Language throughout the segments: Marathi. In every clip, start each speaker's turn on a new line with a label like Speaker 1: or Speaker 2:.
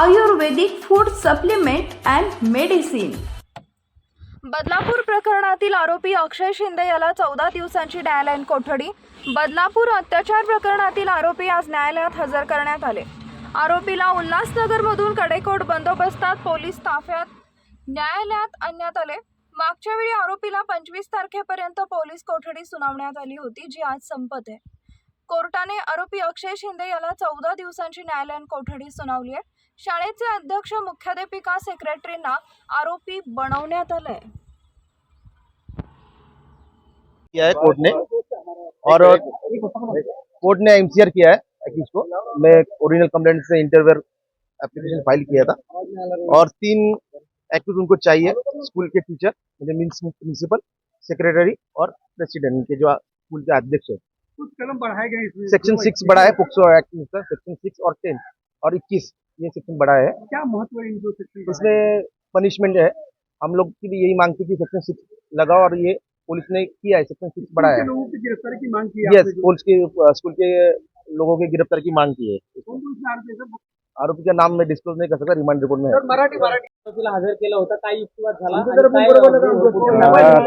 Speaker 1: Ayurvedic food supplement and medicine.
Speaker 2: Badlapur प्रकरणातील आरोपी अक्षय शिंदे याला चौदा दिवसांची न्यायालयीन कोठडी. बदलापूर अत्याचार प्रकरणातील आरोपी आज न्यायालयात हजर करण्यात आले. आरोपीला उल्हासनगरमधून कडेकोट बंदोबस्तात पोलीस ताफ्यात न्यायालयात आणण्यात आले. मागच्या वेळी आरोपीला पंचवीस तारखेपर्यंत पोलीस कोठडी सुनावण्यात आली होती जी आज संपत आहे. कोर्टाने आरोपी अक्षय शिंदे याला चौदा दिवसांची न्यायालयीन कोठडी सुनावली आहे. शाळेचे अध्यक्ष मुख्याध्यापिका सेक्रेटरींना आरोपी बनवण्यात आलंय.
Speaker 3: किया है कोर्ट ने और कोर्ट ने एमसीआर किया है एक्यूज को। मैं ओरिजिनल कंप्लेंट से इंटरवेयर एप्लीकेशन फाइल किया था। और तीन एक्यूज उनको चाहिए स्कूल के टीचर मतलब मीन्स प्रिंसिपल सेक्रेटरी और प्रेसिडेंट के जो स्कूल के अध्यक्ष है।
Speaker 4: कुछ कदम बढ़ाए गए इसमें।
Speaker 3: सेक्शन सिक्स है पोक्सो एक्ट में उसका सेक्शन सिक्स और टेन और इक्कीस ये सेक्शन बड़ा है।
Speaker 4: क्या महत्व है इन दो सेक्शन
Speaker 3: इसमें पनिशमेंट है। हम लोग की भी यही मांग थी कि सेक्शन सिक्स लगाओ और ये पुलिस ने किया है सेक्शन सिक्स है।
Speaker 4: लोगों की गिरफ्तारी की मांग की
Speaker 3: यस पुलिस के स्कूल के लोगों की गिरफ्तारी की मांग की है।
Speaker 4: आरोपी सर?
Speaker 3: का नाम मैं डिस्क्लोज नहीं कर सकता रिमांड रिपोर्ट में
Speaker 4: मराठी मराठी
Speaker 5: तिला हजर केलं होतं काय युक्तिवाद झाला?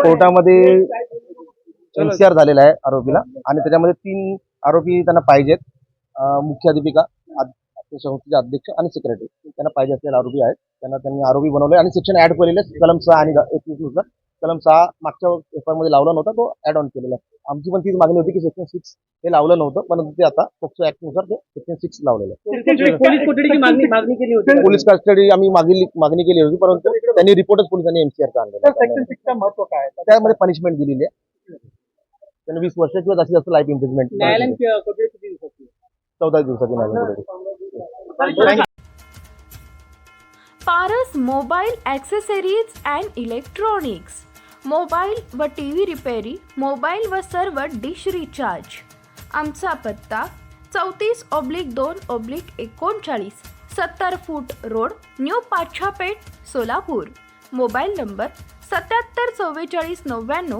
Speaker 3: कोर्टामध्ये एनसीआर झालेला आहे आरोपीला. आणि त्याच्यामध्ये तीन आरोपी त्यांना पाहिजेत. ते संस्थेचे अध्यक्ष आणि सेक्रेटरी त्यांना पाहिजे असलेले आरोपी आहेत. त्यांना त्यांनी आरोपी बनवले आणि सेक्शन ऍड केलेले. कलम सहा आणि एकवीसनुसार कलम सहा मागच्या पेपरमध्ये लावला नव्हता. तो ऍड ऑन केलेला आहे. आमची पण तीच मागणी होती की सेक्शन सिक्स हे लावलं नव्हतं. परंतु ते आता पोक्सो ऍक्टनुसार ते सेक्शन सिक्स लावलेलं आहे.
Speaker 5: पोलीस कोठडीची मागणी मागणी केली होती.
Speaker 3: पोलीस कस्टडी आम्ही मागणी मागणी केली होती. परंतु त्यांनी रिपोर्टच पोलिसांनी एमसीआरचा आणलेला? त्यामध्ये पनिशमेंट दिलेली आहे. त्यांनी वीस वर्ष किंवा जास्तीत जास्त लाईफ इम्प्रिजमेंट चौदा दिवसाची न्यायालयीन.
Speaker 1: Paras mobile accessories and electronics. Mobile व टी व्ही रिपेरी मोबाईल व सर्व डिश रिचार्ज. आमचा पत्ता चौतीस ऑब्लिक दोन ऑब्लिक एकोणचाळीस सत्तर foot road new Pachhapeth Solapur. Mobile number सत्याहत्तर चव्वेचाळीस नव्याण्णव